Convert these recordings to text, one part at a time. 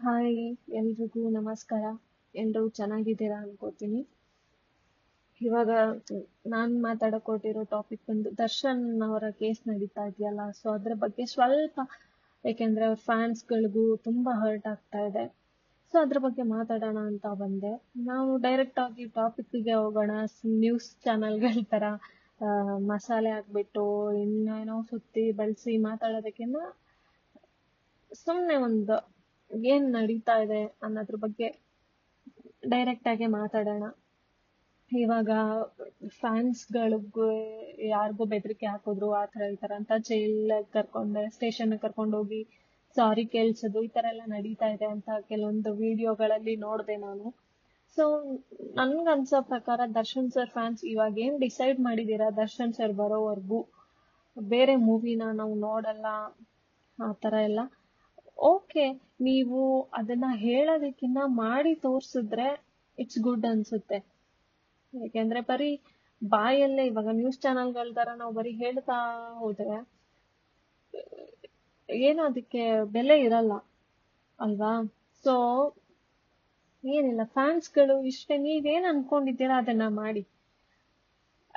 Hi ಎಲ್ರಿಗೂ ನಮಸ್ಕಾರ. ಎಲ್ಲರೂ ಚೆನ್ನಾಗಿದ್ದೀರಾ ಅನ್ಕೋತೀನಿ. ಇವಾಗ ನಾನ್ ಮಾತಾಡಕ್ ಹೊರಟಿರೋ ಟಾಪಿಕ್ ಬಂದು ದರ್ಶನ್ ಅವರ ಕೇಸ್ ನಡೀತಾ ಇದೆಯಲ್ಲ ಸೊ ಅದ್ರ ಬಗ್ಗೆ ಸ್ವಲ್ಪ ಯಾಕೆಂದ್ರೆ ಅವ್ರ ಫ್ಯಾನ್ಸ್ಗಳಿಗೂ ತುಂಬಾ ಹರ್ಟ್ ಆಗ್ತಾ ಇದೆ. ಸೊ ಅದ್ರ ಬಗ್ಗೆ ಮಾತಾಡೋಣ ಅಂತ ಬಂದೆ. ನಾವು ಡೈರೆಕ್ಟ್ ಆಗಿ ಟಾಪಿಕ್ಗೆ ಹೋಗೋಣ. ನ್ಯೂಸ್ ಚಾನೆಲ್ಗಳ ತರ ಮಸಾಲೆ ಹಾಕ್ಬಿಟ್ಟು ಇನ್ನೇನೋ ಸುತ್ತಿ, ಬಳಸಿ ಮಾತಾಡೋದಕ್ಕಿಂತ ಸುಮ್ಮನೆ ಒಂದು ಏನ್ ನಡೀತಾ ಇದೆ ಅನ್ನೋದ್ರ ಬಗ್ಗೆ ಡೈರೆಕ್ಟ್ ಆಗಿ ಮಾತಾಡೋಣ. ಇವಾಗ ಫ್ಯಾನ್ಸ್ ಗಳಿಗೂ ಯಾರಿಗೂ ಬೆದರಿಕೆ ಹಾಕಿದ್ರು ಆ ತರ ಈ ಥರ ಅಂತ ಜೈಲ್ ಕರ್ಕೊಂಡೆ ಸ್ಟೇಷನ್ ಕರ್ಕೊಂಡು ಹೋಗಿ ಸಾರಿ ಕೇಳ್ಸೋದು ಈ ಥರ ಎಲ್ಲ ನಡೀತಾ ಇದೆ ಅಂತ ಕೆಲವೊಂದು ವಿಡಿಯೋಗಳಲ್ಲಿ ನೋಡ್ದೆ ನಾನು. ಸೊ ನನ್ಗನ್ಸೋ ಪ್ರಕಾರ ದರ್ಶನ್ ಸರ್ ಫ್ಯಾನ್ಸ್ ಇವಾಗ ಏನ್ ಡಿಸೈಡ್ ಮಾಡಿದೀರಾ? ದರ್ಶನ್ ಸರ್ ಬರೋವರೆಗೂ ಬೇರೆ ಮೂವಿನ ನಾವು ನೋಡಲ್ಲ, ಆ ತರ ಎಲ್ಲ. ಓಕೆ, ನೀವು ಅದನ್ನ ಹೇಳೋದಕ್ಕಿಂತ ಮಾಡಿ ತೋರಿಸಿದ್ರೆ ಇಟ್ಸ್ ಗುಡ್ ಅನ್ಸುತ್ತೆ. ಯಾಕೆಂದ್ರೆ ಬರೀ ಬಾಯಲ್ಲೇ ಇವಾಗ ನ್ಯೂಸ್ ಚಾನೆಲ್ಗಳ ತರ ನಾವು ಬರೀ ಹೇಳ್ತಾ ಹೋದ್ರೆ, ಏನು ಅದಕ್ಕೆ ಬೆಲೆ ಇರಲ್ಲ, ಅಲ್ವಾ? ಸೊ ಏನಿಲ್ಲ ಫ್ಯಾನ್ಸ್ಗಳು ಇಷ್ಟೇ, ನೀವೇನ್ ಅನ್ಕೊಂಡಿದ್ದೀರಾ ಅದನ್ನ ಮಾಡಿ.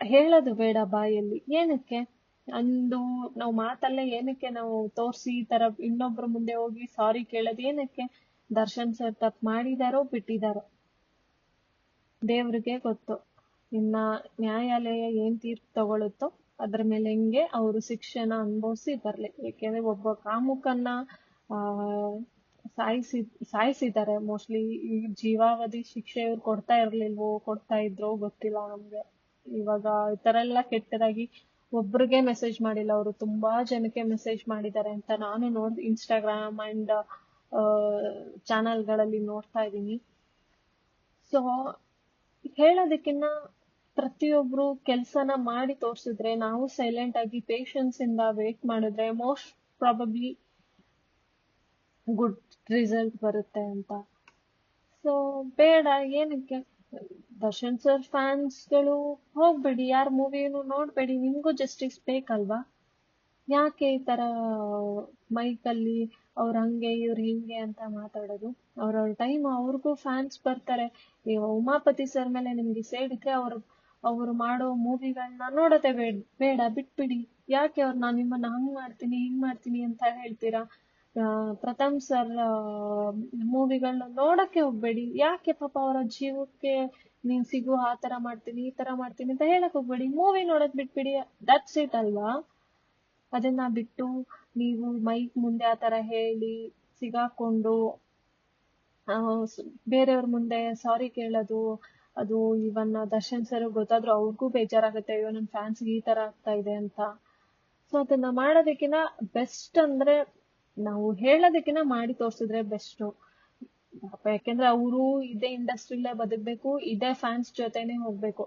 ಹೇಳೋದು ಬೇಡ ಬಾಯಲ್ಲಿ. ಏನಕ್ಕೆ? ಅಂದು ನಾವು ಮಾತಲ್ಲೇ ಏನಕ್ಕೆ ನಾವು ತೋರ್ಸಿ ಈ ತರ ಇನ್ನೊಬ್ರ ಮುಂದೆ ಹೋಗಿ ಸಾರಿ ಕೇಳೋದು, ಏನಕ್ಕೆ? ದರ್ಶನ್ ಸರ್ ತಪ್ಪು ಮಾಡಿದಾರೋ ಬಿಟ್ಟಿದಾರೋ? ದೇವ್ರಿಗೆ ಗೊತ್ತು. ಇನ್ನ ನ್ಯಾಯಾಲಯ ಏನ್ ತೀರ್ಪು ತಗೊಳುತ್ತೋ ಅದ್ರ ಮೇಲೆ ಹೆಂಗೆ ಅವರು ಶಿಕ್ಷೆನ ಅನುಭವಿಸಿ ಬರ್ಲಿ. ಏಕೆಂದ್ರೆ ಒಬ್ಬ ಕಾಮುಕನ್ನ, ಆ, ಸಾಯಿಸಿ, ಸಾಯಿಸಿದ್ದಾರೆ. ಮೋಸ್ಟ್ಲಿ ಈ ಜೀವಾವಧಿ ಶಿಕ್ಷೆ ಇವ್ರು ಕೊಡ್ತಾ ಇರ್ಲಿಲ್ವೋ, ಕೊಡ್ತಾ ಇದ್ರೋ ಗೊತ್ತಿಲ್ಲ ನಮ್ಗೆ. ಇವಾಗ ಈ ತರ ಎಲ್ಲ ಕೆಟ್ಟದಾಗಿ ಒಬ್ರಿಗೆ ಮೆಸೇಜ್ ಮಾಡಿಲ್ಲ, ಅವರು ತುಂಬಾ ಜನಕ್ಕೆ ಮೆಸೇಜ್ ಮಾಡಿದ್ದಾರೆ ಅಂತ ನಾನು ನೋಡ್ ಇನ್ಸ್ಟಾಗ್ರಾಮ್ ಅಂಡ್ ಚಾನೆಲ್ಗಳಲ್ಲಿ ನೋಡ್ತಾ ಇದ್ದೀನಿ. ಸೊ ಹೇಳೋದಕ್ಕಿನ್ನ ಪ್ರತಿಯೊಬ್ರು ಕೆಲ್ಸನ ಮಾಡಿ ತೋರಿಸಿದ್ರೆ, ನಾವು ಸೈಲೆಂಟ್ ಆಗಿ ಇಂದ ವೇಟ್ ಮಾಡಿದ್ರೆ ಮೋಸ್ಟ್ ಪ್ರಾಬಬ್ಲಿ ಗುಡ್ ರಿಸಲ್ಟ್ ಬರುತ್ತೆ ಅಂತ. ಸೊ ಬೇಡ, ಏನಕ್ಕೆ? ದರ್ಶನ್ ಸರ್ ಫ್ಯಾನ್ಸ್ಗಳು ಹೋಗ್ಬೇಡಿ, ಯಾರ ಮೂವಿನೂ ನೋಡ್ಬೇಡಿ, ನಿಮ್ಗೂ ಜಸ್ಟಿಸ್ ಬೇಕಲ್ವಾ? ಯಾಕೆ ಈ ತರ ಮೈಕಲ್ಲಿ ಅವ್ರ್ ಹಂಗೆ, ಇವ್ರು ಹಿಂಗೆ ಅಂತ ಮಾತಾಡೋದು? ಅವ್ರವ್ರ ಟೈಮ್ ಅವ್ರಿಗೂ ಫ್ಯಾನ್ಸ್ ಬರ್ತಾರೆ. ಈಗ ಉಮಾಪತಿ ಸರ್ ಮೇಲೆ ನಿಮ್ಗೆ ಸೇರಿದ್ರೆ ಅವ್ರು ಅವ್ರು ಮಾಡೋ ಮೂವಿಗಳನ್ನ ನೋಡೋದೇ ಬೇಡ ಬೇಡ, ಬಿಟ್ಬಿಡಿ. ಯಾಕೆ ಅವ್ರು ನಾನು ನಿಮ್ಮನ್ನ ಹಂಗ್ ಮಾಡ್ತೀನಿ, ಹಿಂಗ್ ಮಾಡ್ತೀನಿ ಅಂತ ಹೇಳ್ತೀರಾ? ಪ್ರಥಮ್ ಸರ್ ಮೂವಿಗಳನ್ನ ನೋಡಕ್ಕೆ ಹೋಗ್ಬೇಡಿ. ಯಾಕೆ ಪಾಪ ಅವರ ಜೀವಕ್ಕೆ ನೀನ್ ಸಿಗು, ಆ ತರ ಮಾಡ್ತೀನಿ, ಈ ತರ ಮಾಡ್ತೀನಿ ಅಂತ ಹೇಳಕ್ ಹೋಗ್ಬೇಡಿ. ಮೂವಿ ನೋಡೋದ್ ಬಿಟ್ಬಿಡಿ. ದಟ್ಸ್ ಇಟ್ ಅಲ್ವಾ? ಅದನ್ನ ಬಿಟ್ಟು ನೀವು ಮೈಕ್ ಮುಂದೆ ಆ ತರ ಹೇಳಿ, ಸಿಗಾಕೊಂಡು ಬೇರೆಯವ್ರ ಮುಂದೆ ಸಾರಿ ಕೇಳೋದು, ಅದು ಇವನ್ನ ದರ್ಶನ್ ಸರ್ ಗೊತ್ತಾದ್ರೂ ಅವ್ರಿಗೂ ಬೇಜಾರಾಗುತ್ತೆ, ಅಯ್ಯೋ ನನ್ನ ಫ್ಯಾನ್ಸ್ ಈ ತರ ಆಗ್ತಾ ಇದೆ ಅಂತ. ಸೊ ಅದನ್ನ ಮಾಡೋದಕ್ಕಿಂತ ಬೆಸ್ಟ್ ಅಂದ್ರೆ, ನಾವು ಹೇಳೋದಕ್ಕಿಂತ ಮಾಡಿ ತೋರ್ಸಿದ್ರೆ ಬೆಸ್ಟ್ ಯಾಕೆಂದ್ರೆ ಅವರು ಇದೇ ಇಂಡಸ್ಟ್ರಿಲೇ ಬದುಕ್ಬೇಕು, ಇದೇ ಫ್ಯಾನ್ಸ್ ಜೊತೆನೆ ಹೋಗ್ಬೇಕು.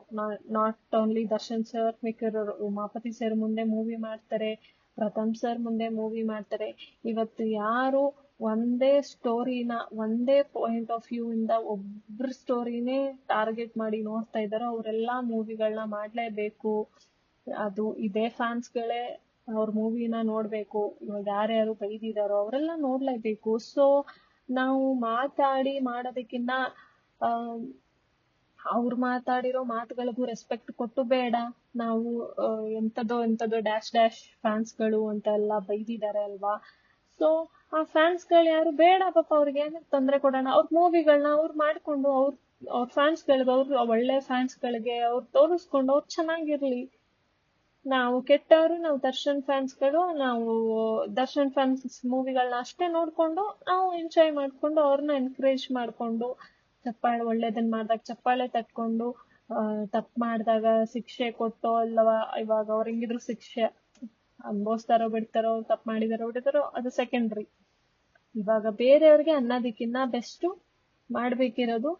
Not only Darshan sir maker Umapathi sir ಮುಂದೆ ಮೂವಿ ಮಾಡ್ತಾರೆ, ಪ್ರಥಮ್ ಸರ್ ಮುಂದೆ ಮೂವಿ ಮಾಡ್ತಾರೆ. ಇವತ್ತು ಯಾರು ಒಂದೇ ಸ್ಟೋರಿನ ಒಂದೇ ಪಾಯಿಂಟ್ ಆಫ್ ವ್ಯೂ ಇಂದ ಒಬ್ರ ಸ್ಟೋರಿನೇ ಟಾರ್ಗೆಟ್ ಮಾಡಿ ನೋಡ್ತಾ ಇದ್ದಾರೋ, ಅವರೆಲ್ಲ ಮೂವಿಗಳನ್ನ ಮಾಡಲೇಬೇಕು. ಅದು ಇದೇ ಫ್ಯಾನ್ಸ್ಗಳೇ ಅವ್ರ ಮೂವಿನ ನೋಡ್ಬೇಕು. ಇವಾಗ ಯಾರ್ಯಾರು ಬೈದಿದಾರೋ ಅವರೆಲ್ಲ ನೋಡ್ಲೇಬೇಕು. ಸೊ ನಾವು ಮಾತಾಡಿ ಮಾಡೋದಕ್ಕಿಂತ ಅವ್ರು ಮಾತಾಡಿರೋ ಮಾತುಗಳಿಗೂ ರೆಸ್ಪೆಕ್ಟ್ ಕೊಟ್ಟು ಬೇಡ. ನಾವು ಎಂತದೋ ಎಂತದೋ ಡ್ಯಾಶ್ ಡ್ಯಾಶ್ ಫ್ಯಾನ್ಸ್ಗಳು ಅಂತ ಎಲ್ಲ ಬೈದಿದ್ದಾರೆ ಅಲ್ವಾ? ಸೊ ಆ ಫ್ಯಾನ್ಸ್ಗಳು ಯಾರು ಬೇಡ ಪಾಪ ಅವ್ರಿಗೆ. ಏನಕ್ಕೆ ತೊಂದ್ರೆ ಕೊಡೋಣ. ಅವ್ರ ಮೂವಿಗಳನ್ನ ಅವ್ರು ಮಾಡ್ಕೊಂಡು, ಅವ್ರ ಅವ್ರ ಫ್ಯಾನ್ಸ್ಗಳಿಗೆ ಅವ್ರ ಒಳ್ಳೆ ಫ್ಯಾನ್ಸ್ಗಳಿಗೆ ಅವ್ರು ತೋರಿಸ್ಕೊಂಡು, ಅವ್ರು ಚೆನ್ನಾಗಿರ್ಲಿ. ನಾವು ಕೆಟ್ಟವರು, ನಾವು ದರ್ಶನ್ ಫ್ಯಾನ್ಸ್ಗಳು ನಾವು ದರ್ಶನ್ ಫ್ಯಾನ್ಸ್ ಮೂವಿಗಳನ್ನ ಅಷ್ಟೇ ನೋಡ್ಕೊಂಡು, ನಾವು ಎಂಜಾಯ್ ಮಾಡ್ಕೊಂಡು, ಅವ್ರನ್ನ ಎನ್ಕರೇಜ್ ಮಾಡ್ಕೊಂಡು, ಚಪ್ಪಾಳೆ ಒಳ್ಳೇದನ್ನ ಮಾಡ್ದಾಗ ಚಪ್ಪಾಳೆ ತಟ್ಕೊಂಡು ತಪ್ಪು ಮಾಡಿದಾಗ ಶಿಕ್ಷೆ ಕೊಟ್ಟೋ ಅಲ್ಲವಾ ಇವಾಗ ಅವ್ರ ಹೆಂಗಿದ್ರು ಶಿಕ್ಷೆ. ಅನ್ಭವಿಸ್ತಾರೋ, ಬಿಡ್ತಾರೋ, ತಪ್ಪು ಮಾಡಿದಾರೋ ಬಿಡ್ತಾರೋ ಅದು ಸೆಕೆಂಡ್ರಿ ಇವಾಗ ಬೇರೆಯವ್ರಿಗೆ ಅನ್ನೋದಕ್ಕಿಂತ ಬೆಸ್ಟ್ ಮಾಡ್ಬೇಕಿರೋದು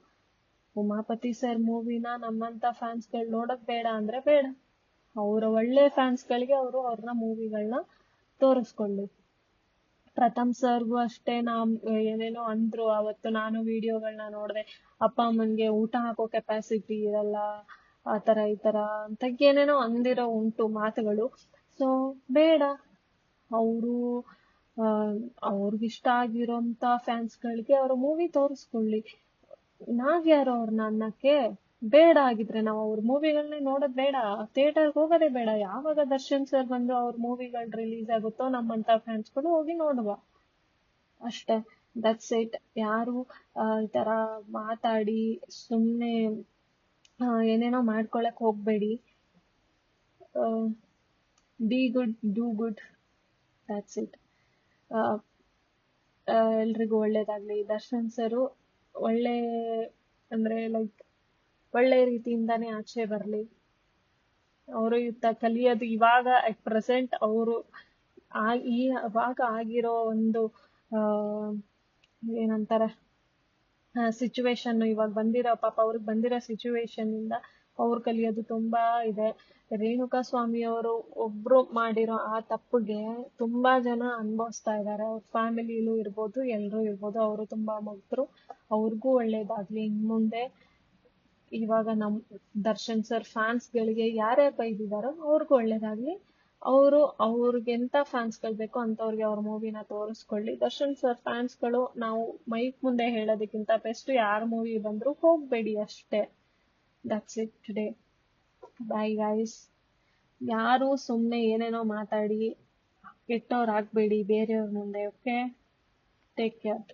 ಉಮಾಪತಿ ಸರ್ ಮೂವಿನ ನಮ್ಮಂತ ಫ್ಯಾನ್ಸ್ಗಳು ನೋಡಕ್ ಬೇಡ ಅಂದ್ರೆ ಬೇಡ. ಅವರ ಒಳ್ಳೆ ಫ್ಯಾನ್ಸ್ಗಳಿಗೆ ಅವರು ಅವ್ರನ್ನ ಮೂವಿಗಳನ್ನ ತೋರಿಸ್ಕೊಳ್ಳಿ ಪ್ರಥಮ್ ಸರ್ಗೂ ಅಷ್ಟೇ ನಾ ಏನೇನೋ ಅಂದ್ರು, ಅವತ್ತು ನಾನು ವಿಡಿಯೋಗಳನ್ನ ನೋಡ್ದೆ, ಅಪ್ಪ ಅಮ್ಮನ್ಗೆ ಊಟ ಹಾಕೋ ಕೆಪಾಸಿಟಿ ಇರಲ್ಲ, ಆ ತರ ಈ ತರ ಅಂತ ಏನೇನೋ ಅಂದಿರೋ ಉಂಟು ಮಾತುಗಳು. ಸೊ ಬೇಡ. ಅವರು ಅವ್ರಿಗಿಷ್ಟ ಫ್ಯಾನ್ಸ್ ಫ್ಯಾನ್ಸ್ಗಳಿಗೆ ಅವರ ಮೂವಿ ತೋರಿಸ್ಕೊಳ್ಳಿ. ನಾವ್ಯಾರು ಅವ್ರನ್ನ ಅನ್ನಕ್ಕೆ ಬೇಡ ಆಗಿದ್ರೆ ನಾವು ಅವ್ರ ಮೂವಿಗಳನ್ನೇ ನೋಡೋದ್ ಬೇಡ. ಥಿಯೇಟರ್ಗೆ ಹೋಗೋದೇ ಬೇಡ. ಯಾವಾಗ ದರ್ಶನ್ ಸರ್ ಬಂದು ಅವ್ರ ಮೂವಿಗಳು ರಿಲೀಸ್ ಆಗುತ್ತೋ ನಮ್ಮಂತ ಫ್ಯಾನ್ಸ್ಗಳು ಹೋಗಿ ನೋಡುವ. ಅಷ್ಟೇ. ದಟ್ಸ್ ಇಟ್ ಯಾರು ಈ ತರ ಮಾತಾಡಿ ಸುಮ್ಮನೆ ಏನೇನೋ ಮಾಡ್ಕೊಳಕ್ ಹೋಗ್ಬೇಡಿ. Be good do good that's it ಎಲ್ರಿಗೂ ಒಳ್ಳೇದಾಗ್ಲಿ. ದರ್ಶನ್ ಸರು ಒಳ್ಳೆ, ಅಂದ್ರೆ ಲೈಕ್ ಒಳ್ಳೆ ರೀತಿಯಿಂದಾನೇ ಆಚೆ ಬರ್ಲಿ. ಅವರು ಇತ್ತ ಕಲಿಯೋದು ಇವಾಗ ಅಟ್ ಪ್ರೆಸೆಂಟ್ ಅವರು ಈ ಅವಾಗ ಆಗಿರೋ ಒಂದು ಏನಂತಾರೆ ಸಿಚುವೇಶನ್ ಇವಾಗ ಬಂದಿರೋ, ಪಾಪ ಅವ್ರಿಗೆ ಬಂದಿರೋ ಸಿಚುವೇಶನ್ ಇಂದ ಅವ್ರು ಕಲಿಯೋದು ತುಂಬಾ ಇದೆ. ರೇಣುಕಾ ಸ್ವಾಮಿ ಅವರು ಒಬ್ರು ಮಾಡಿರೋ ಆ ತಪ್ಪಿಗೆ ತುಂಬಾ ಜನ ಅನುಭವಿಸ್ತಾ ಇದ್ದಾರೆ. ಅವ್ರ ಫ್ಯಾಮಿಲಿಲೂ ಇರ್ಬೋದು, ಎಲ್ರೂ ಇರ್ಬೋದು, ಅವರು ತುಂಬಾ ಮುಗ್ದ್ರು. ಅವ್ರಿಗೂ ಒಳ್ಳೇದಾಗ್ಲಿ. ಇನ್ ಮುಂದೆ ಇವಾಗ ನಮ್ ದರ್ಶನ್ ಸರ್ ಫ್ಯಾನ್ಸ್ ಗಳಿಗೆ ಯಾರ್ಯಾರು ಬೈದಿದಾರೋ ಅವ್ರಿಗೂ ಒಳ್ಳೇದಾಗ್ಲಿ. ಅವರು ಅವ್ರಿಗೆ ಎಂತ ಫ್ಯಾನ್ಸ್ಗಳು ಬೇಕೋ ಅಂತವ್ರಿಗೆ ಅವ್ರ ಮೂವಿನ ತೋರಿಸ್ಕೊಳ್ಳಿ. ದರ್ಶನ್ ಸರ್ ಫ್ಯಾನ್ಸ್ಗಳು ನಾವು ಮೈಕ್ ಮುಂದೆ ಹೇಳೋದಕ್ಕಿಂತ ಬೆಸ್ಟ್ ಯಾರ ಮೂವಿ ಬಂದ್ರು ಹೋಗ್ಬೇಡಿ ಅಷ್ಟೇ. That's it today bye guys ಯಾರು ಸುಮ್ಮನೆ ಏನೇನೋ ಮಾತಾಡಿ ಕೆಟ್ಟವ್ರಾಗ್ಬೇಡಿ ಬೇರೆಯವ್ರ ಮುಂದೆ ಓಕೆ ಟೇಕ್ ಕೇರ್